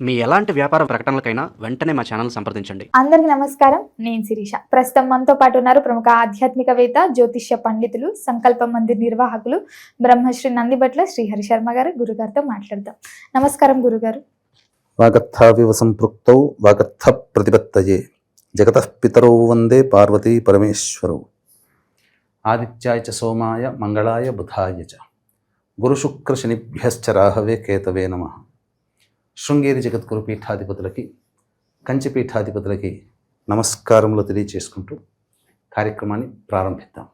మీ ఎలాంటి వ్యాపార ప్రకటనలకైనా వెంటనే మా ఛానల్ సంప్రదించండి. అందరికీ నమస్కారం. నేను శిరీష. ప్రస్తుతం మనతో పాటు ఉన్నారు ప్రముఖ ఆధ్యాత్మికవేత్త జ్యోతిష్య పండితులు సంకల్ప మందిర్ నిర్వాహకులు బ్రహ్మశ్రీ నందిబట్ల శ్రీహరి శర్మ గారు గురుగారితో మాట్లాడదాం. నమస్కారం గురుగారు. వాగర్థావివ సంపృక్తౌ వాగర్థ ప్రతిపత్తయే జగత పితరౌ వందే పార్వతీ పరమేశ్వరౌ. ఆదిత్యాయ చ సోమాయ మంగళాయ బుధాయ చ. గురుశుక్రశనిభ్యశ్చ రాహవే కేతవే నమ. శృంగేరి జగద్గురు పీఠాధిపతులకి కంచి పీఠాధిపతులకి నమస్కారములు తెలియచేసుకుంటూ కార్యక్రమాన్ని ప్రారంభిద్దాం.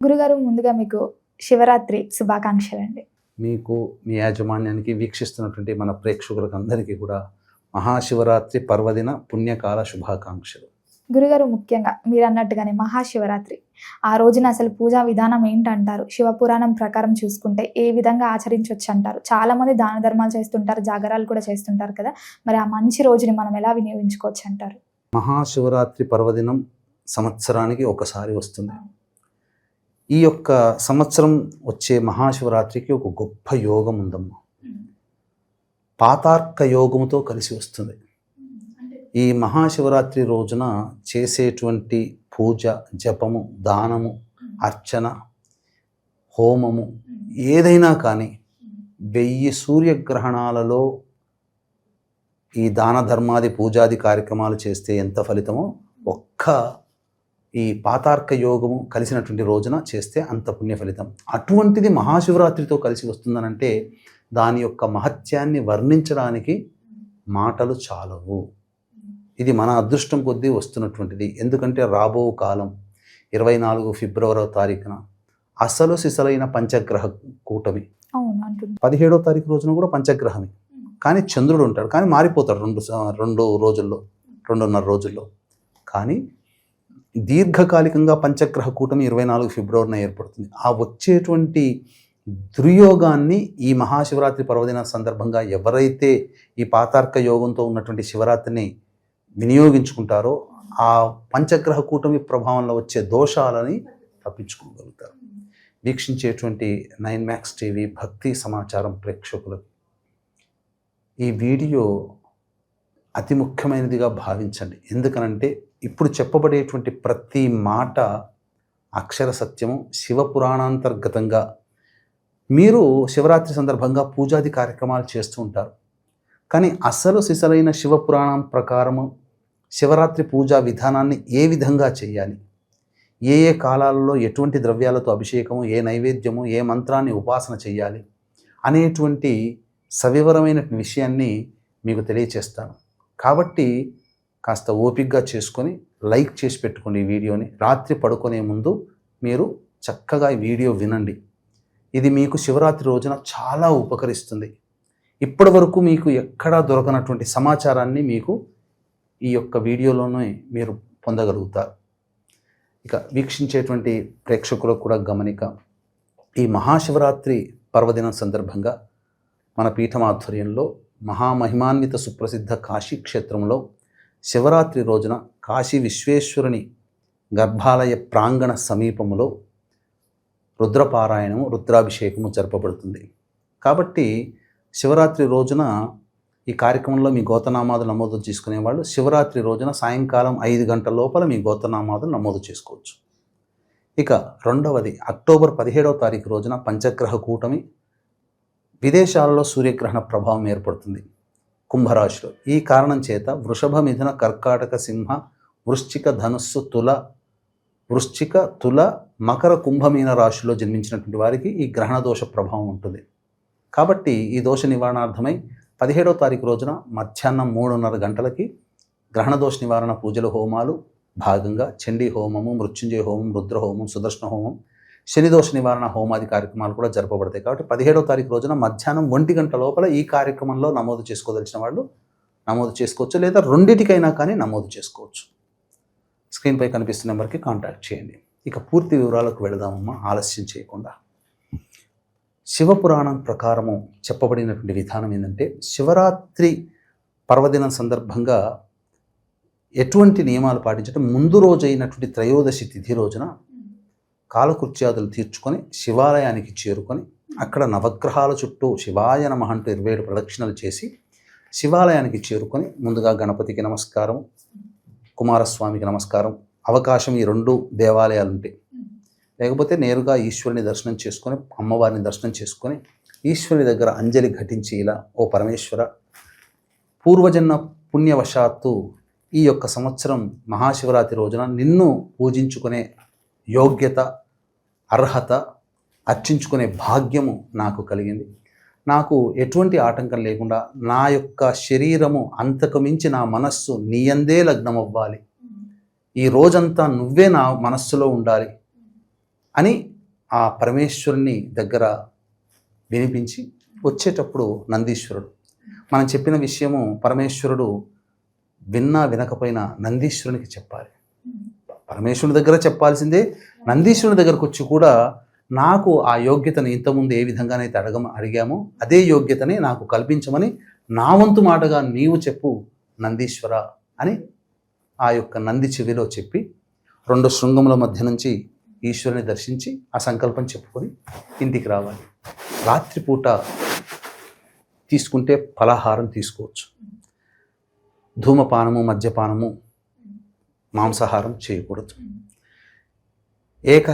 గురుగారు ముందుగా మీకు శివరాత్రి శుభాకాంక్షలు అండి మీకు మీ యాజమాన్యానికి వీక్షిస్తున్నటువంటి మన ప్రేక్షకులకు అందరికీ కూడా మహాశివరాత్రి పర్వదిన పుణ్యకాల శుభాకాంక్షలు. గురుగారు ముఖ్యంగా మీరు అన్నట్టుగానే మహాశివరాత్రి. ఆ రోజున అసలు పూజా విధానం ఏంటంటారు? శివపురాణం ప్రకారం చూసుకుంటే ఏ విధంగా ఆచరించవచ్చు అంటారు చాలా మంది దాన ధర్మాలు చేస్తుంటారు జాగరాలు కూడా చేస్తుంటారు కదా. మరి ఆ మంచి రోజుని మనం ఎలా వినియోగించుకోవచ్చు అంటారు మహాశివరాత్రి పర్వదినం సంవత్సరానికి ఒకసారి వస్తుంది. ఈ యొక్క సంవత్సరం వచ్చే మహాశివరాత్రికి ఒక గొప్ప యోగం ఉందమ్మా. పాతార్క యోగముతో కలిసి వస్తుంది. ఈ మహాశివరాత్రి రోజున చేసేటువంటి పూజ జపము దానము అర్చన హోమము ఏదైనా కానీ వెయ్యి సూర్యగ్రహణాలలో ఈ దాన ధర్మాది పూజాది కార్యక్రమాలు చేస్తే ఎంత ఫలితమో ఒక్క ఈ పాతార్క యోగము కలిసినటువంటి రోజున చేస్తే అంత పుణ్య ఫలితం. అటువంటిది మహాశివరాత్రితో కలిసి వస్తుందనంటే దాని యొక్క మహత్యాన్ని వర్ణించడానికి మాటలు చాలవు. ఇది మన అదృష్టం కొద్దీ వస్తున్నటువంటిది. ఎందుకంటే రాబో కాలం ఇరవై నాలుగు ఫిబ్రవరి తారీఖున అసలు సిసలైన పంచగ్రహ కూటమి. పదిహేడో తారీఖు రోజున కూడా పంచగ్రహమే. కానీ చంద్రుడు ఉంటాడు. కానీ మారిపోతాడు రెండు రెండు రోజుల్లో రెండున్నర రోజుల్లో. కానీ దీర్ఘకాలికంగా పంచగ్రహ కూటమి ఇరవై నాలుగు ఫిబ్రవరిన ఏర్పడుతుంది. ఆ వచ్చేటువంటి దుర్యోగాన్ని ఈ మహాశివరాత్రి పర్వదిన సందర్భంగా ఎవరైతే ఈ పాతార్క యోగంతో ఉన్నటువంటి శివరాత్రిని వినియోగించుకుంటారో ఆ పంచగ్రహ కూటమి ప్రభావంలో వచ్చే దోషాలని తప్పించుకోగలుగుతారు. వీక్షించేటువంటి నైన్ మ్యాక్స్ టీవీ భక్తి సమాచారం ప్రేక్షకులకు. ఈ వీడియో అతి ముఖ్యమైనదిగా భావించండి. ఎందుకనంటే ఇప్పుడు చెప్పబడేటువంటి ప్రతి మాట అక్షర సత్యము శివపురాణాంతర్గతంగా మీరు శివరాత్రి సందర్భంగా పూజాది కార్యక్రమాలు చేస్తూ ఉంటారు. కానీ అసలు సిసలైన శివపురాణం ప్రకారము శివరాత్రి పూజా విధానాన్ని ఏ విధంగా చేయాలి? ఏ ఏ కాలాలలో ఎటువంటి ద్రవ్యాలతో అభిషేకము ఏ నైవేద్యము ఏ మంత్రాన్ని ఉపాసన చేయాలి అనేటువంటి సవివరమైన విషయాన్ని మీకు తెలియచేస్తాను. కాబట్టి కాస్త ఓపిక్గా చేసుకొని లైక్ చేసి పెట్టుకోండి ఈ వీడియోని. రాత్రి పడుకునే ముందు మీరు చక్కగా ఈ వీడియో వినండి. ఇది మీకు శివరాత్రి రోజున చాలా ఉపకరిస్తుంది. ఇప్పటి వరకు మీకు ఎక్కడా దొరకనటువంటి సమాచారాన్ని మీకు ఈ యొక్క వీడియోలోనే మీరు పొందగలుగుతారు. ఇక వీక్షించేటువంటి ప్రేక్షకులకు కూడా గమనిక ఈ మహాశివరాత్రి పర్వదినం సందర్భంగా మన పీఠం ఆధ్వర్యంలో మహామహిమాన్విత సుప్రసిద్ధ కాశీ క్షేత్రంలో శివరాత్రి రోజున కాశీ విశ్వేశ్వరుని గర్భాలయ ప్రాంగణ సమీపంలో రుద్రపారాయణము రుద్రాభిషేకము జరపబడుతుంది. కాబట్టి శివరాత్రి రోజున ఈ కార్యక్రమంలో మీ గోతనామాదులు నమోదు చేసుకునే వాళ్ళు శివరాత్రి రోజున సాయంకాలం ఐదు గంటల లోపల మీ గోతనామాదులు నమోదు చేసుకోవచ్చు. ఇక రెండవది అక్టోబర్ పదిహేడవ తారీఖు రోజున పంచగ్రహ కూటమి విదేశాలలో సూర్యగ్రహణ ప్రభావం ఏర్పడుతుంది కుంభరాశిలో. ఈ కారణం చేత వృషభ మిథున కర్కాటక సింహ వృశ్చిక ధనుస్సు తుల వృశ్చిక తుల మకర కుంభమీన రాశిలో జన్మించినటువంటి వారికి ఈ గ్రహణ దోష ప్రభావం ఉంటుంది. కాబట్టి ఈ దోష నివారణార్థమై పదిహేడో తారీఖు రోజున మధ్యాహ్నం మూడున్నర గంటలకి గ్రహణదోష నివారణ పూజల హోమాలు భాగంగా చండీ హోమము మృత్యుంజయ హోమం రుద్ర హోమం సుదర్శన హోమం శనిదోష నివారణ హోమాది కార్యక్రమాలు కూడా జరపబడతాయి. కాబట్టి పదిహేడో తారీఖు రోజున మధ్యాహ్నం ఒంటి గంట లోపల ఈ కార్యక్రమంలో నమోదు చేసుకోదలిచిన వాళ్ళు నమోదు చేసుకోవచ్చు లేదా రెండిటికైనా కానీ నమోదు చేసుకోవచ్చు. స్క్రీన్పై కనిపిస్తున్న నెంబర్కి కాంటాక్ట్ చేయండి. ఇక పూర్తి వివరాలకు వెళదామమ్మా ఆలస్యం చేయకుండా. శివపురాణం ప్రకారము చెప్పబడినటువంటి విధానం ఏంటంటే శివరాత్రి పర్వదినం సందర్భంగా ఎటువంటి నియమాలు పాటించడం ముందు రోజు అయినటువంటి త్రయోదశి తిథి రోజున కాలకృత్యాదులు తీర్చుకొని శివాలయానికి చేరుకొని అక్కడ నవగ్రహాల చుట్టూ శివాయ నమః అంటూ ఇరవై ఏడు ప్రదక్షిణలు చేసి శివాలయానికి చేరుకొని ముందుగా గణపతికి నమస్కారం కుమారస్వామికి నమస్కారం అవకాశం ఈ రెండు దేవాలయాలు ఉంటాయి లేకపోతే నేరుగా ఈశ్వరుని దర్శనం చేసుకొని అమ్మవారిని దర్శనం చేసుకొని ఈశ్వరుని దగ్గర అంజలి ఘటించి ఇలా ఓ పరమేశ్వర పూర్వజన్మ పుణ్యవశాత్తు ఈ యొక్క సంవత్సరం మహాశివరాత్రి రోజున నిన్ను పూజించుకునే యోగ్యత అర్హత అర్చించుకునే భాగ్యము నాకు కలిగింది. నాకు ఎటువంటి ఆటంకం లేకుండా నా యొక్క శరీరము అంతకు మించి నా మనస్సు నీయందే లగ్నమవ్వాలి. ఈ రోజంతా నువ్వే నా మనస్సులో ఉండాలి. అని ఆ పరమేశ్వరుని దగ్గర వినిపించి వచ్చేటప్పుడు నందీశ్వరుడు. మనం చెప్పిన విషయము పరమేశ్వరుడు విన్నా వినకపోయినా నందీశ్వరునికి చెప్పాలి. పరమేశ్వరుని దగ్గర చెప్పాల్సిందే నందీశ్వరుని దగ్గరకు వచ్చి కూడా నాకు ఆ యోగ్యతను ఇంతకుముందు ఏ విధంగానైతే అడగ అడిగామో అదే యోగ్యతని నాకు కల్పించమని నా వంతు మాటగా నీవు చెప్పు నందీశ్వర అని ఆ యొక్క నంది చెవిలో చెప్పి రెండు శృంగముల మధ్య నుంచి ఈశ్వరుని దర్శించి ఆ సంకల్పం చెప్పుకొని ఇంటికి రావాలి. రాత్రిపూట తీసుకుంటే ఫలాహారం తీసుకోవచ్చు. ధూమపానము మద్యపానము మాంసాహారం చేయకూడదు. ఏక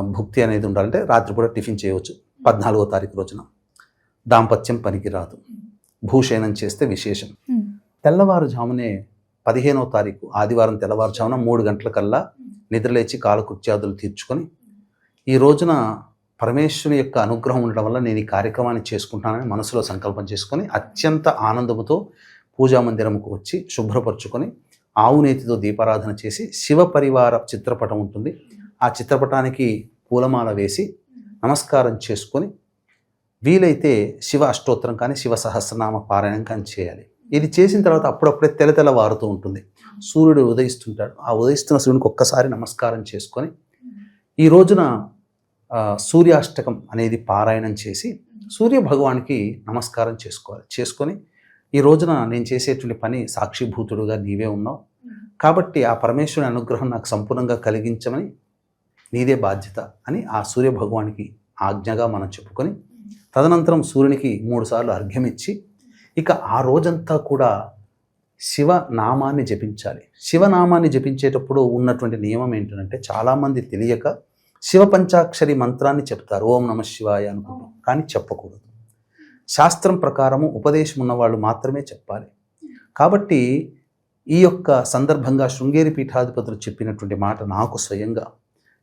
భుక్తి అనేది ఉండాలంటే రాత్రిపూట టిఫిన్ చేయవచ్చు. పద్నాలుగో తారీఖు రోజున. దాంపత్యం పనికిరాదు. భూషయనం చేస్తే విశేషం. తెల్లవారుజామునే పదిహేనవ తారీఖు ఆదివారం తెల్లవారుజామున మూడు గంటలకల్లా నిద్రలేచి కాలకృత్యాదులు తీర్చుకొని ఈ రోజున పరమేశ్వరుని యొక్క అనుగ్రహం ఉండడం వల్ల నేను ఈ కార్యక్రమాన్ని చేసుకుంటానని మనసులో సంకల్పం చేసుకొని అత్యంత ఆనందముతో పూజా మందిరంకు వచ్చి శుభ్రపరుచుకొని ఆవు నేతితో దీపారాధన చేసి శివ పరివార చిత్రపటం ఉంటుంది. ఆ చిత్రపటానికి పూలమాల వేసి నమస్కారం చేసుకొని వీలైతే శివ అష్టోత్తరం కానీ శివ సహస్రనామ పారాయణం కానీ చేయాలి. ఇది చేసిన తర్వాత అప్పుడప్పుడే తెల తెల వారుతూ ఉంటుంది. సూర్యుడు ఉదయిస్తుంటాడు. ఆ ఉదయిస్తున్న సూర్యునికి ఒక్కసారి నమస్కారం చేసుకొని ఈ రోజున సూర్యాష్టకం అనేది పారాయణం చేసి సూర్య భగవానికి నమస్కారం చేసుకోవాలి. చేసుకొని ఈ రోజున నేను చేసేటువంటి పని సాక్షిభూతుడుగా నీవే ఉన్నావు. కాబట్టి ఆ పరమేశ్వరుని అనుగ్రహం నాకు సంపూర్ణంగా కలిగించమని నీదే బాధ్యత అని ఆ సూర్య భగవానికి ఆజ్ఞగా మనం చెప్పుకొని తదనంతరం సూర్యునికి మూడుసార్లు అర్ఘ్యం ఇచ్చి ఇక ఆ రోజంతా కూడా శివ నామాన్ని జపించాలి. శివనామాన్ని జపించేటప్పుడు ఉన్నటువంటి నియమం ఏంటంటే చాలామంది తెలియక శివ పంచాక్షరి మంత్రాన్ని చెప్తారు. ఓం నమ శివాయ అనుకుంటాం. కానీ చెప్పకూడదు. శాస్త్రం ప్రకారము ఉపదేశం ఉన్నవాళ్ళు మాత్రమే చెప్పాలి. కాబట్టి ఈ యొక్క సందర్భంగా శృంగేరి పీఠాధిపతులు చెప్పినటువంటి మాట నాకు స్వయంగా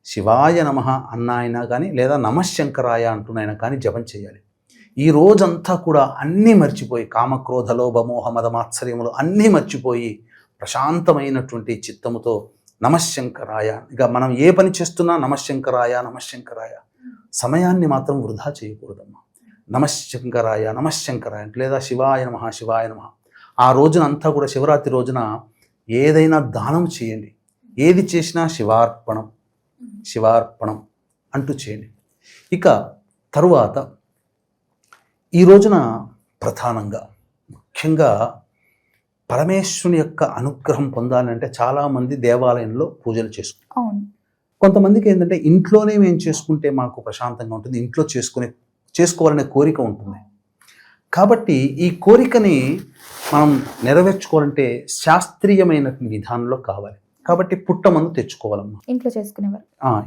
శివాయ నమ అన్నాయన కానీ లేదా నమశంకరాయ అంటున్నాయన కానీ జపం చేయాలి. ఈ రోజంతా కూడా అన్నీ మర్చిపోయి కామక్రోధ లోభమోహ మదమాత్సర్యములు అన్నీ మర్చిపోయి ప్రశాంతమైనటువంటి చిత్తముతో నమశంకరాయ ఇక మనం ఏ పని చేస్తున్నా నమశంకరాయ నమశంకరాయ సమయాన్ని మాత్రం వృధా చేయకూడదమ్మా. నమశంకరాయ నమశంకరాయ లేదా శివాయ నమ శివాయ నమ. ఆ రోజున అంతా కూడా శివరాత్రి రోజున ఏదైనా దానం చేయండి. ఏది చేసినా శివార్పణం శివార్పణం అంటూ చేయండి. ఇక తరువాత ఈ రోజున ప్రధానంగా ముఖ్యంగా పరమేశ్వరుని యొక్క అనుగ్రహం పొందాలంటే చాలామంది దేవాలయంలో పూజలు చేసుకుంటారు. కొంతమందికి ఏంటంటే ఇంట్లోనే మేము చేసుకుంటే మాకు ప్రశాంతంగా ఉంటుంది ఇంట్లో చేసుకునే చేసుకోవాలనే కోరిక ఉంటుంది. కాబట్టి ఈ కోరికని మనం నెరవేర్చుకోవాలంటే శాస్త్రీయమైన విధానంలో కావాలి. కాబట్టి పుట్టమన్ను తెచ్చుకోవాలమ్మా. ఇంట్లో చేసుకునేవారు.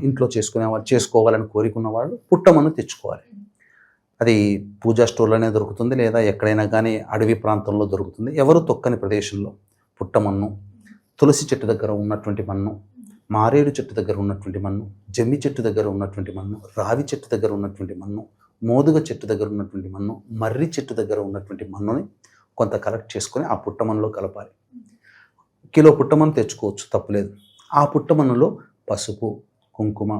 ఇంట్లో చేసుకునే వాళ్ళు చేసుకోవాలని కోరికున్న వాళ్ళు పుట్టమన్ను తెచ్చుకోవాలి. అది పూజా స్టోర్లోనే దొరుకుతుంది లేదా ఎక్కడైనా కానీ అడవి ప్రాంతంలో దొరుకుతుంది. ఎవరు తొక్కని ప్రదేశంలో పుట్టమన్ను తులసి చెట్టు దగ్గర ఉన్నటువంటి మన్ను మారేడు చెట్టు దగ్గర ఉన్నటువంటి మన్ను జమ్మి చెట్టు దగ్గర ఉన్నటువంటి మన్ను రావి చెట్టు దగ్గర ఉన్నటువంటి మన్ను మోదుగ చెట్టు దగ్గర ఉన్నటువంటి మన్ను మర్రి చెట్టు దగ్గర ఉన్నటువంటి మన్నుని కొంత కలెక్ట్ చేసుకొని ఆ పుట్టమన్నులో కలపాలి. కిలో పుట్టమన్ను తెచ్చుకోవచ్చు తప్పులేదు. ఆ పుట్టమన్నులో పసుపు కుంకుమ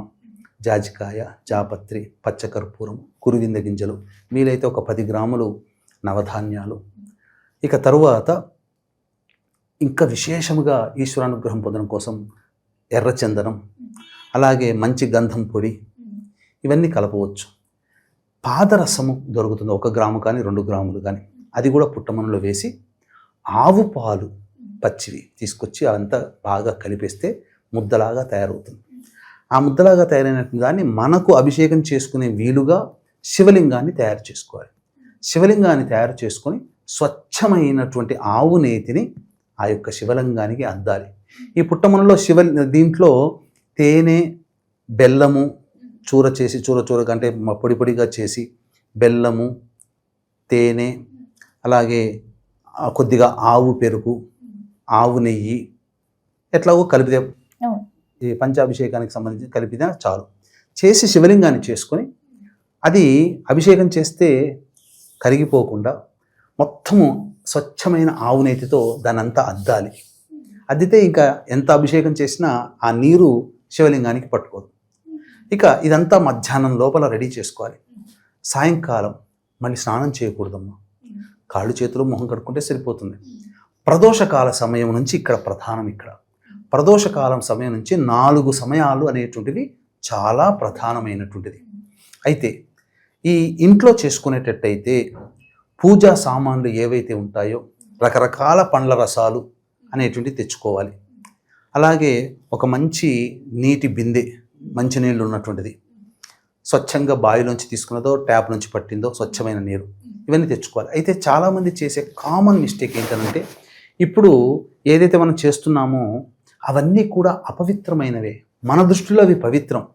జాజికాయ జాపత్రి పచ్చకర్పూరం కురువింద గింజలు వీలైతే ఒక పది గ్రాములు నవధాన్యాలు. ఇక తరువాత ఇంకా విశేషముగా ఈశ్వరానుగ్రహం పొందడం కోసం ఎర్రచందనం అలాగే మంచి గంధం పొడి ఇవన్నీ కలపవచ్చు. పాదరసము దొరుకుతుంది ఒక గ్రాము కానీ రెండు గ్రాములు కానీ. అది కూడా పుట్టమన్నులో వేసి ఆవు పాలు పచ్చివి తీసుకొచ్చి అదంతా బాగా కలిపేస్తే ముద్దలాగా తయారవుతుంది. ఆ ముద్దలాగా తయారైనటువంటి దాన్ని మనకు అభిషేకం చేసుకునే వీలుగా శివలింగాన్ని తయారు చేసుకోవాలి. శివలింగాన్ని తయారు చేసుకొని స్వచ్ఛమైనటువంటి ఆవు నేతిని ఆ యొక్క శివలింగానికి అద్దాలి. ఈ పుట్టమనలో శివ దీంట్లో తేనె బెల్లము చూర చేసి చూర చూర కంటే పొడి పొడిగా చేసి బెల్లము తేనె అలాగే కొద్దిగా ఆవు పెరుగు ఆవు నెయ్యి ఎట్లాగో కలిపితే ఈ పంచాభిషేకానికి సంబంధించి కలిపినా చాలు. చేసి శివలింగాన్ని చేసుకొని అది అభిషేకం చేస్తే కరిగిపోకుండా మొత్తము స్వచ్ఛమైన ఆవు నేతితో దానంతా అద్దాలి. అద్దితే ఇంకా ఎంత అభిషేకం చేసినా ఆ నీరు శివలింగానికి పట్టుకోదు. ఇక ఇదంతా మధ్యాహ్నం లోపల రెడీ చేసుకోవాలి. సాయంకాలం మళ్ళీ స్నానం చేయకూడదమ్మా. కాళ్ళు చేతులు మొహం కడుక్కుంటే సరిపోతుంది. ప్రదోషకాల సమయం నుంచి ఇక్కడ ప్రధానం ఇక్కడ. ప్రదోషకాలం సమయం నుంచి నాలుగు సమయాలు అనేటువంటివి చాలా ప్రధానమైనటువంటిది. అయితే ఈ ఇంట్లో చేసుకునేటట్టయితే పూజా సామాన్లు ఏవైతే ఉంటాయో రకరకాల పండ్ల రసాలు అనేటువంటివి తెచ్చుకోవాలి. అలాగే ఒక మంచి నీటి బిందె మంచినీళ్ళు ఉన్నటువంటిది. స్వచ్ఛంగా బావిలోంచి తీసుకున్నదో ట్యాప్ నుంచి పట్టిందో స్వచ్ఛమైన నీరు ఇవన్నీ తెచ్చుకోవాలి. అయితే చాలామంది చేసే కామన్ మిస్టేక్ ఏంటంటే ఇప్పుడు ఏదైతే మనం చేస్తున్నామో అవన్నీ కూడా అపవిత్రమైనవే. మన దృష్టిలో అవి పవిత్రం.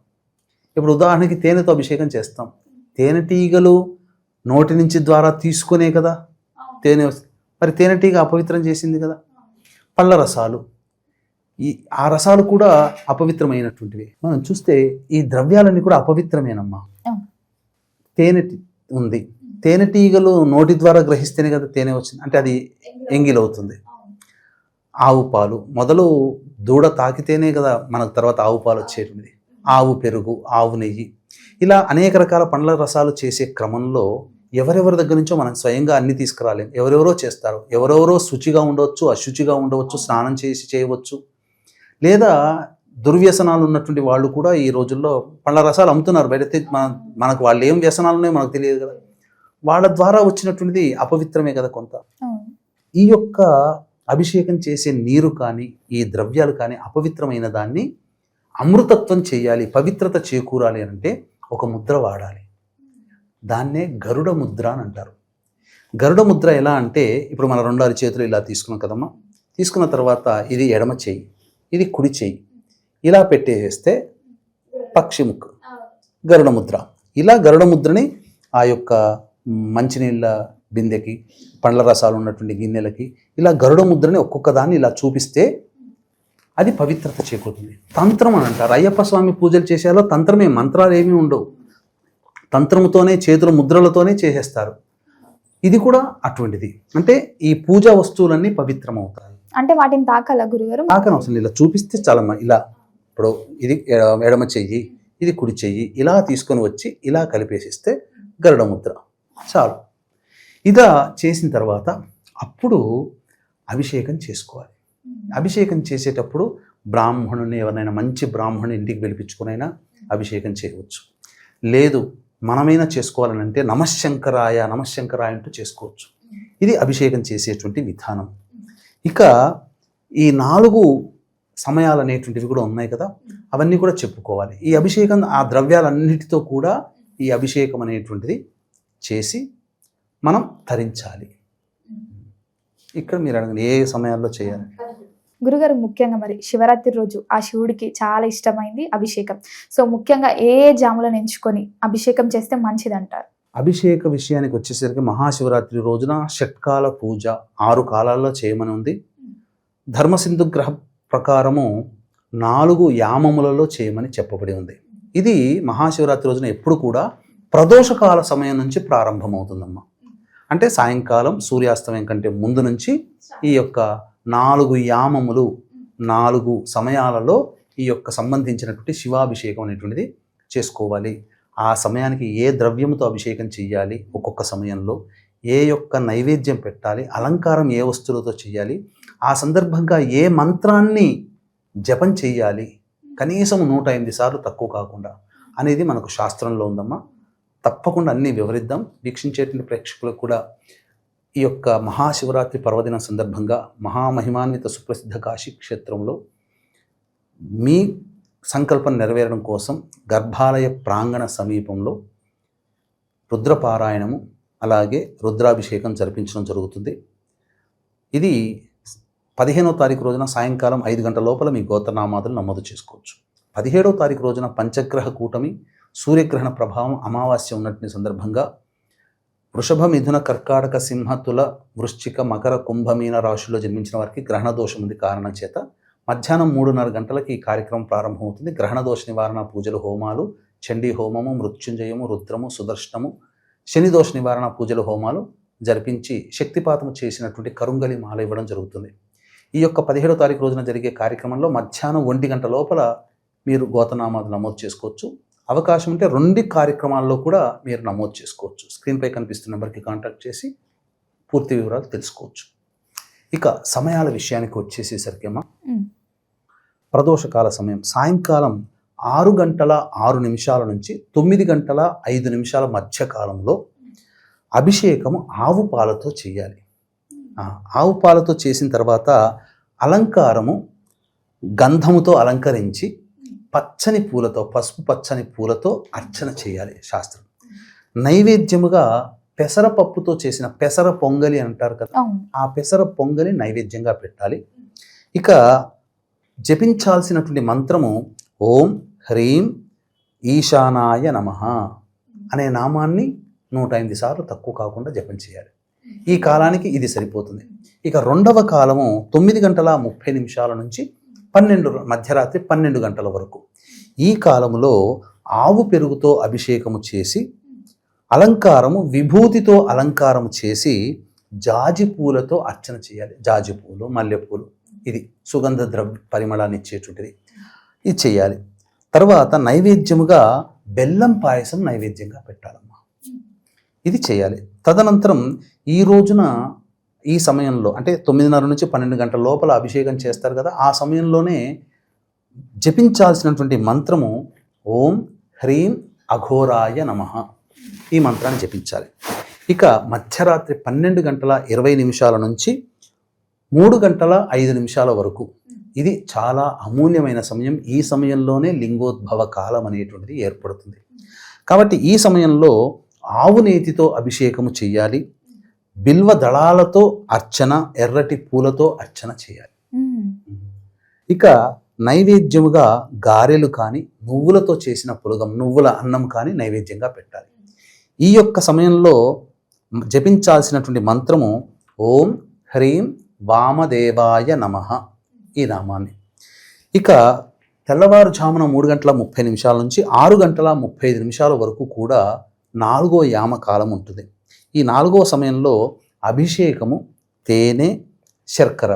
ఇప్పుడు ఉదాహరణకి తేనెతో అభిషేకం చేస్తాం. తేనెటీగలు నోటి నుంచి ద్వారా తీసుకునే కదా? తేనె మరి తేనెటీగ అపవిత్రం చేసింది కదా? పళ్ళ రసాలు. ఈ ఆ రసాలు కూడా అపవిత్రమైనటువంటివి. మనం చూస్తే ఈ ద్రవ్యాలన్నీ కూడా అపవిత్రమేనమ్మా. తేనె ఉంది. తేనెటీగలు నోటి ద్వారా గ్రహిస్తేనే కదా తేనె వచ్చింది. అంటే అది ఎంగిలవుతుంది. ఆవు పాలు మొదలు దూడ తాకితేనే కదా మనకు తర్వాత ఆవు పాలు వచ్చేటువంటిది. ఆవు పెరుగు ఆవు నెయ్యి. ఇలా అనేక రకాల పండ్ల రసాలు చేసే క్రమంలో ఎవరెవరి దగ్గర నుంచో మనం స్వయంగా అన్ని తీసుకురాలేం. ఎవరెవరో చేస్తారు. ఎవరెవరో శుచిగా ఉండవచ్చు అశుచిగా ఉండవచ్చు స్నానం చేసి చేయవచ్చు. లేదా దుర్వ్యసనాలు ఉన్నటువంటి వాళ్ళు కూడా ఈ రోజుల్లో పండ్ల రసాలు అమ్ముతున్నారు. బయట మన మనకు వాళ్ళు ఏం వ్యసనాలు ఉన్నాయో మనకు తెలియదు కదా. వాళ్ళ ద్వారా వచ్చినటువంటిది అపవిత్రమే కదా కొంత. ఈ యొక్క అభిషేకం చేసే నీరు కానీ ఈ ద్రవ్యాలు కానీ అపవిత్రమైన దాన్ని అమృతత్వం చేయాలి పవిత్రత చేకూరాలి అని అంటే ఒక ముద్ర వాడాలి. దాన్నే గరుడ ముద్ర అని అంటారు. గరుడ ముద్ర ఎలా అంటే ఇప్పుడు మన రెండు అరి చేతులు ఇలా తీసుకున్నాం కదమ్మా. తీసుకున్న తర్వాత ఇది ఎడమ చెయ్యి ఇది కుడి చెయ్యి ఇలా పెట్టేస్తే పక్షి ముక్కు గరుడ ముద్ర. ఇలా గరుడ ముద్రని ఆ యొక్క మంచినీళ్ళ బిందెకి పండ్ల రసాలు ఉన్నటువంటి గిన్నెలకి ఇలా గరుడ ముద్రని ఒక్కొక్క దాన్ని ఇలా చూపిస్తే అది పవిత్రత చేకూరుతుంది. తంత్రం అని అంటారు. అయ్యప్ప స్వామి పూజలు చేసేలో తంత్రమే మంత్రాలు ఏమీ ఉండవు. తంత్రముతోనే చేతుల ముద్రలతోనే చేసేస్తారు. ఇది కూడా అటువంటిది. అంటే ఈ పూజా వస్తువులన్నీ పవిత్రమవుతాయి. అంటే వాటిని తాకాల గురుగారు? తాకని అవసరం. ఇలా చూపిస్తే చాలా ఇలా ఇప్పుడు ఇది ఎడ- ఎడమ చెయ్యి ఇది కుడి చెయ్యి ఇలా తీసుకొని వచ్చి ఇలా కలిపేసిస్తే గరుడ ముద్ర. చాలు. ఇదా చేసిన తర్వాత అప్పుడు అభిషేకం చేసుకోవాలి. అభిషేకం చేసేటప్పుడు బ్రాహ్మణుని ఎవరినైనా మంచి బ్రాహ్మణుని ఇంటికి పిలిపించుకునైనా అభిషేకం చేయవచ్చు. లేదు మనమైనా చేసుకోవాలని అంటే నమశంకరాయ నమశంకరాయ అంటూ చేసుకోవచ్చు. ఇది అభిషేకం చేసేటువంటి విధానం. ఇక ఈ నాలుగు సమయాలు అనేటువంటివి కూడా ఉన్నాయి కదా అవన్నీ కూడా చెప్పుకోవాలి. ఈ అభిషేకం ఆ ద్రవ్యాలన్నిటితో కూడా ఈ అభిషేకం అనేటువంటిది చేసి మనం ధరించాలి. ఇక్కడ మీరు అడగండి ఏ సమయాల్లో చేయాలి? గురుగారు ముఖ్యంగా మరి శివరాత్రి రోజు ఆ శివుడికి చాలా ఇష్టమైంది అభిషేకం. సో ముఖ్యంగా ఏ ఏ జాములను ఎంచుకొని అభిషేకం చేస్తే మంచిది అంటారు అభిషేక విషయానికి వచ్చేసరికి మహాశివరాత్రి రోజున షట్కాల పూజ ఆరు కాలాల్లో చేయమని ఉంది. ధర్మసింధు గ్రహ ప్రకారము నాలుగు యామములలో చేయమని చెప్పబడి ఉంది. ఇది మహాశివరాత్రి రోజున ఎప్పుడు కూడా ప్రదోషకాల సమయం నుంచి ప్రారంభమవుతుందమ్మా. అంటే సాయంకాలం సూర్యాస్తమయం కంటే ముందు నుంచి ఈ యొక్క నాలుగు యామములు నాలుగు సమయాలలో ఈ యొక్క సంబంధించినటువంటి శివాభిషేకం అనేటువంటిది చేసుకోవాలి. ఆ సమయానికి ఏ ద్రవ్యముతో అభిషేకం చెయ్యాలి ఒక్కొక్క సమయంలో ఏ యొక్క నైవేద్యం పెట్టాలి అలంకారం ఏ వస్తువులతో చేయాలి ఆ సందర్భంగా ఏ మంత్రాన్ని జపం చెయ్యాలి కనీసం నూట ఎనిమిది సార్లు తక్కువ కాకుండా అనేది మనకు శాస్త్రంలో ఉందమ్మా. తప్పకుండా అన్నీ వివరిద్దాం. వీక్షించేటువంటి ప్రేక్షకులకు కూడా ఈ యొక్క మహాశివరాత్రి పర్వదిన సందర్భంగా మహామహిమాన్విత సుప్రసిద్ధ కాశీ క్షేత్రంలో మీ సంకల్పం నెరవేరడం కోసం గర్భాలయ ప్రాంగణ సమీపంలో రుద్రపారాయణము అలాగే రుద్రాభిషేకం జరిపించడం జరుగుతుంది. ఇది పదిహేనో తారీఖు రోజున సాయంకాలం ఐదు గంటల లోపల మీ గోత్రనామాదులు నమోదు చేసుకోవచ్చు. పదిహేడో తారీఖు రోజున పంచగ్రహ కూటమి సూర్యగ్రహణ ప్రభావం అమావాస్య ఉన్నటువంటి సందర్భంగా వృషభ మిథున కర్కాటక సింహ తుల వృశ్చిక మకర కుంభమీన రాశుల్లో జన్మించిన వారికి గ్రహణ దోషం ఉంది కారణం చేత మధ్యాహ్నం మూడున్నర గంటలకి ఈ కార్యక్రమం ప్రారంభమవుతుంది. గ్రహణ దోష నివారణ పూజలు హోమాలు చండీ హోమము మృత్యుంజయము రుద్రము సుదర్శనము శని దోష నివారణ పూజలు హోమాలు జరిపించి శక్తిపాతము చేసినటువంటి కరుంగలి మాల ఇవ్వడం జరుగుతుంది. ఈ యొక్క పదిహేడో తారీఖు రోజున జరిగే కార్యక్రమంలో మధ్యాహ్నం ఒంటి గంట లోపల మీరు గోతనామాలు నమోదు చేసుకోవచ్చు. అవకాశం ఉంటే రెండు కార్యక్రమాల్లో కూడా మీరు నమోదు చేసుకోవచ్చు. స్క్రీన్పై కనిపిస్తున్న నెంబర్కి కాంటాక్ట్ చేసి పూర్తి వివరాలు తెలుసుకోవచ్చు. ఇక సమయాల విషయానికి వచ్చేసేసరికి అమ్మా. ఉమ్. ప్రదోషకాల సమయం. సాయంకాలం ఆరు గంటల ఆరు నిమిషాల నుంచి తొమ్మిది గంటల ఐదు నిమిషాల మధ్య కాలంలో అభిషేకము ఆవు పాలతో చేయాలి. ఆవు పాలతో చేసిన తర్వాత అలంకారము గంధముతో అలంకరించి పచ్చని పూలతో పసుపు పచ్చని పూలతో అర్చన చేయాలి శాస్త్రం. నైవేద్యముగా పెసరపప్పుతో చేసిన పెసర పొంగలి అంటారు కదా ఆ పెసర పొంగలి నైవేద్యంగా పెట్టాలి. ఇక జపించాల్సినటువంటి మంత్రము ఓం హ్రీం ఈశానాయ నమ అనే నామాన్ని నూట ఎనిమిది సార్లు తక్కువ కాకుండా జపం చేయాలి. ఈ కాలానికి ఇది సరిపోతుంది. ఇక రెండవ కాలము తొమ్మిది గంటల ముప్పై నిమిషాల నుంచి పన్నెండు మధ్యరాత్రి పన్నెండు గంటల వరకు. ఈ కాలంలో ఆవు పెరుగుతో అభిషేకము చేసి అలంకారము విభూతితో అలంకారము చేసి జాజి పూలతో అర్చన చేయాలి. జాజి పూలు మల్లెపూలు ఇది సుగంధ ద్రవ్య పరిమళాన్ని ఇచ్చేటువంటిది. ఇది చేయాలి. తర్వాత నైవేద్యముగా బెల్లం పాయసం నైవేద్యంగా పెట్టాలమ్మా. ఇది చేయాలి. తదనంతరం ఈ రోజున ఈ సమయంలో అంటే తొమ్మిదిన్నర నుంచి పన్నెండు గంటల లోపల అభిషేకం చేస్తారు కదా ఆ సమయంలోనే జపించాల్సినటువంటి మంత్రము ఓం హ్రీం అఘోరాయ నమః. ఈ మంత్రాన్ని జపించాలి. ఇక మధ్యరాత్రి పన్నెండు గంటల ఇరవై నిమిషాల నుంచి మూడు గంటల ఐదు నిమిషాల వరకు. ఇది చాలా అమూల్యమైన సమయం. ఈ సమయంలోనే లింగోద్భవ కాలం అనేటువంటిది ఏర్పడుతుంది. కాబట్టి ఈ సమయంలో ఆవు నేతితో అభిషేకము చేయాలి. బిల్వ దళాలతో అర్చన ఎర్రటి పూలతో అర్చన చేయాలి. ఇక నైవేద్యముగా గారెలు కానీ నువ్వులతో చేసిన పులగం నువ్వుల అన్నం కానీ నైవేద్యంగా పెట్టాలి. ఈ యొక్క సమయంలో జపించాల్సినటువంటి మంత్రము ఓం హ్రీం వామదేవాయ నమ ఈ నామాన్ని. ఇక తెల్లవారుజామున మూడు గంటల ముప్పై నిమిషాల నుంచి ఆరు గంటల ముప్పై ఐదు నిమిషాల వరకు కూడా నాలుగో యామకాలం ఉంటుంది. ఈ నాలుగో సమయంలో అభిషేకము తేనె శర్కర.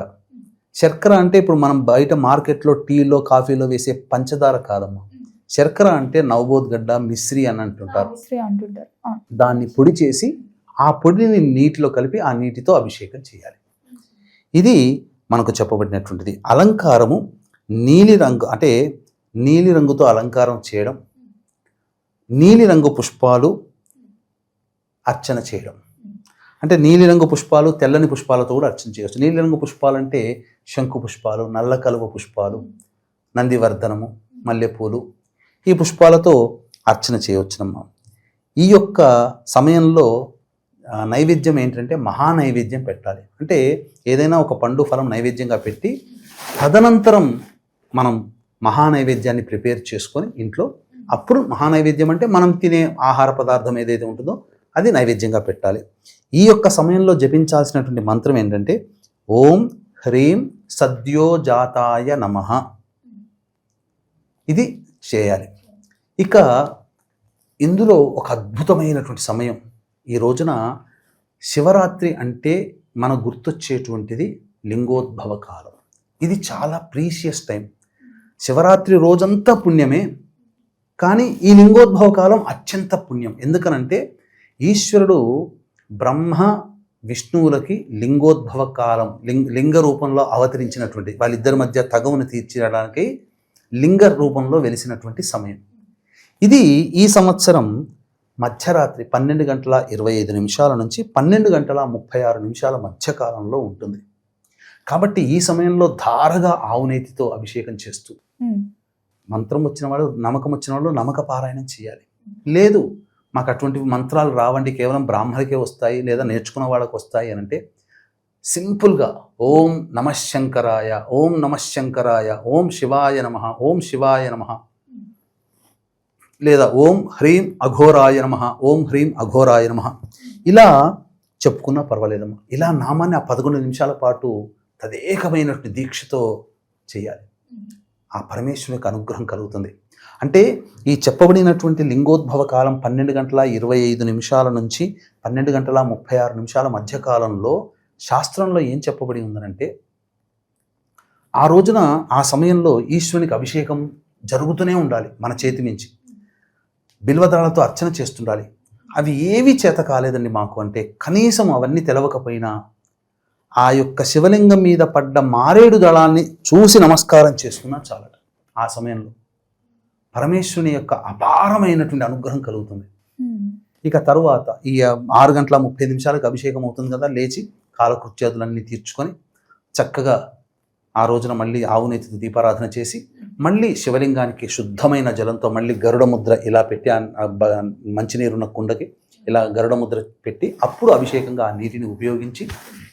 శర్కర అంటే ఇప్పుడు మనం బయట మార్కెట్లో టీలో కాఫీలో వేసే పంచదార కాదమ్మా. శర్కర అంటే నవబోద్గడ్డ మిశ్రి అని అంటుంటారు. దాన్ని పొడి చేసి ఆ పొడిని నీటిలో కలిపి ఆ నీటితో అభిషేకం చేయాలి. ఇది మనకు చెప్పబడినటువంటిది. అలంకారము నీలి రంగు అంటే నీలి రంగుతో అలంకారం చేయడం నీలిరంగు పుష్పాలు అర్చన చేయడం. అంటే నీలిరంగు పుష్పాలు తెల్లని పుష్పాలతో కూడా అర్చన చేయవచ్చు నీలిరంగు పుష్పాలు అంటే శంకు పుష్పాలు నల్ల కలువ పుష్పాలు నందివర్ధనము మల్లెపూలు ఈ పుష్పాలతో అర్చన చేయవచ్చునమ్మా. ఈ యొక్క సమయంలో నైవేద్యం ఏంటంటే మహా నైవేద్యం పెట్టాలి. అంటే ఏదైనా ఒక పండు ఫలం నైవేద్యంగా పెట్టి తదనంతరం మనం మహా నైవేద్యాన్ని ప్రిపేర్ చేసుకొని ఇంట్లో అప్పుడు మహా నైవేద్యం అంటే మనం తినే ఆహార పదార్థం ఏదైతే ఉంటుందో అది నైవేద్యంగా పెట్టాలి. ఈ యొక్క సమయంలో జపించాల్సినటువంటి మంత్రం ఏంటంటే ఓం హ్రీం సద్యోజాతాయ నమ. ఇది చేయాలి. ఇక ఇందులో ఒక అద్భుతమైనటువంటి సమయం. ఈ రోజున శివరాత్రి అంటే మన గుర్తొచ్చేటువంటిది లింగోద్భవ కాలం. ఇది చాలా ప్రీషియస్ టైం. శివరాత్రి రోజంతా పుణ్యమే కానీ ఈ లింగోద్భవ కాలం అత్యంత పుణ్యం. ఎందుకనంటే ఈశ్వరుడు బ్రహ్మ విష్ణువులకి లింగోద్భవ కాలం లింగ లింగ రూపంలో అవతరించినటువంటి వాళ్ళిద్దరి మధ్య తగవును తీర్చడానికి లింగ రూపంలో వెలిసినటువంటి సమయం. ఇది ఈ సంవత్సరం మధ్యరాత్రి పన్నెండు గంటల ఇరవై ఐదు నిమిషాల నుంచి పన్నెండు గంటల ముప్పై ఆరు నిమిషాల మధ్యకాలంలో ఉంటుంది. కాబట్టి ఈ సమయంలో ధారగా ఆవునేతితో అభిషేకం చేస్తూ. మంత్రం వచ్చిన వాడు నమ్మకం వచ్చిన వాళ్ళు నమ్మక పారాయణం చేయాలి. లేదు మాకు అటువంటి మంత్రాలు రావండి కేవలం బ్రాహ్మణికే వస్తాయి లేదా నేర్చుకున్న వాళ్ళకి వస్తాయి అని అంటే సింపుల్గా ఓం నమశంకరాయ ఓం నమశంకరాయ ఓం శివాయ నమ ఓం శివాయ నమ లేదా ఓం హ్రీం అఘోరాయ నమ ఓం హ్రీం అఘోరాయ నమ. ఇలా చెప్పుకున్నా పర్వాలేదమ్మా. ఇలా నామాన్ని ఆ పదకొండు నిమిషాల పాటు తదేకమైనటువంటి దీక్షతో చేయాలి. ఆ పరమేశ్వరుని యొక్క అనుగ్రహం కలుగుతుంది. అంటే ఈ చెప్పబడినటువంటి లింగోద్భవ కాలం పన్నెండు గంటల ఇరవై ఐదు నిమిషాల నుంచి పన్నెండు గంటల ముప్పై ఆరు నిమిషాల మధ్యకాలంలో శాస్త్రంలో ఏం చెప్పబడి ఉందనంటే ఆ రోజున ఆ సమయంలో ఈశ్వరునికి అభిషేకం జరుగుతూనే ఉండాలి మన చేతి నుంచి. బిల్వదళాలతో అర్చన చేస్తుండాలి. అవి ఏవి చేత కాలేదండి మాకు అంటే కనీసం అవన్నీ తెలవకపోయినా ఆ యొక్క శివలింగం మీద పడ్డ మారేడు దళాన్ని చూసి నమస్కారం చేసుకున్నా చాలట ఆ సమయంలో. పరమేశ్వరుని యొక్క అపారమైనటువంటి అనుగ్రహం కలుగుతుంది. ఇక తరువాత ఈ ఆరు గంటల ముప్పై నిమిషాలకు అభిషేకం అవుతుంది కదా లేచి కాలకృత్యాదులన్నీ తీర్చుకొని చక్కగా ఆ రోజున మళ్ళీ ఆవు నెత్తితో దీపారాధన చేసి మళ్ళీ శివలింగానికి శుద్ధమైన జలంతో మళ్ళీ గరుడ ముద్ర ఇలా పెట్టి మంచినీరున్న కుండకి ఇలా గరుడ ముద్ర పెట్టి అప్పుడు అభిషేకంగా ఆ నీటిని ఉపయోగించి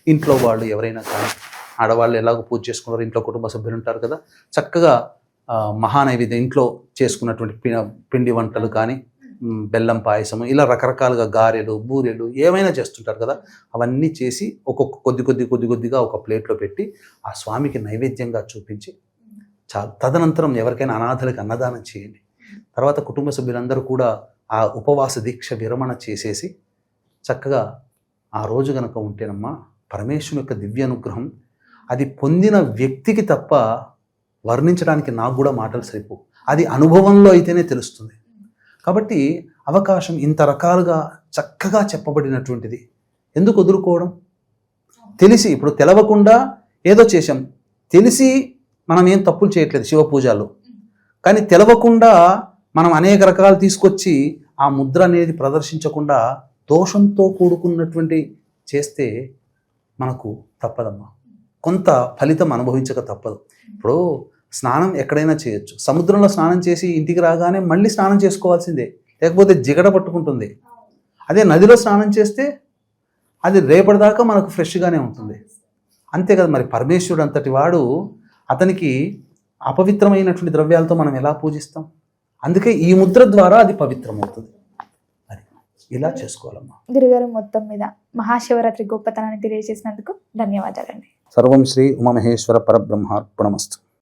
ఇంట్లో వాళ్ళు ఎవరైనా కానీ ఆడవాళ్ళు ఎలాగో పూజ చేసుకున్నారో ఇంట్లో కుటుంబ సభ్యులు ఉంటారు కదా చక్కగా మహానైవేద్యం ఇంట్లో చేసుకున్నటువంటి పిండి వంటలు కానీ బెల్లం పాయసము ఇలా రకరకాలుగా గారెలు బూరెలు ఏమైనా చేస్తుంటారు కదా అవన్నీ చేసి ఒక్కొక్క కొద్ది కొద్ది కొద్ది కొద్దిగా ఒక ప్లేట్లో పెట్టి ఆ స్వామికి నైవేద్యంగా చూపించి చా తదనంతరం ఎవరికైనా అనాథలకు అన్నదానం చేయండి. తర్వాత కుటుంబ సభ్యులందరూ కూడా ఆ ఉపవాస దీక్ష విరమణ చేసేసి చక్కగా ఆ రోజు గనక ఉంటేనమ్మా పరమేశ్వరుని యొక్క దివ్య అనుగ్రహం అది పొందిన వ్యక్తికి తప్ప వర్ణించడానికి నాకు కూడా మాటలు సరిపో అది అనుభవంలో అయితేనే తెలుస్తుంది. కాబట్టి అవకాశం ఇంత రకాలుగా చక్కగా చెప్పబడినటువంటిది. ఎందుకు వదులుకోవడం? తెలిసి ఇప్పుడు తెలవకుండా ఏదో చేశాం. తెలిసి మనం ఏం తప్పులు చేయట్లేదు శివ పూజలు. కానీ తెలవకుండా మనం అనేక రకాలు తీసుకొచ్చి ఆ ముద్ర అనేది ప్రదర్శించకుండా దోషంతో కూడుకున్నటువంటి చేస్తే మనకు తప్పదమ్మా. కొంత ఫలితం అనుభవించక తప్పదు. ఇప్పుడు స్నానం ఎక్కడైనా చేయొచ్చు. సముద్రంలో స్నానం చేసి ఇంటికి రాగానే మళ్ళీ స్నానం చేసుకోవాల్సిందే. లేకపోతే జిగట పట్టుకుంటుంది. అదే నదిలో స్నానం చేస్తే అది రేపటిదాకా మనకు ఫ్రెష్గానే ఉంటుంది. అంతే కదా మరి పరమేశ్వరుడు అంతటి వాడు అతనికి అపవిత్రమైనటువంటి ద్రవ్యాలతో మనం ఎలా పూజిస్తాం? అందుకే ఈ ముద్ర ద్వారా అది పవిత్రమవుతుంది. అది ఇలా చేసుకోవాలమ్మా. గురుగారు మొత్తం మీద మహాశివరాత్రి గొప్పతనాన్ని తెలియజేసినందుకు ధన్యవాదాలండి. సర్వం శ్రీ ఉమామహేశ్వర పరబ్రహ్మార్పణమస్తు.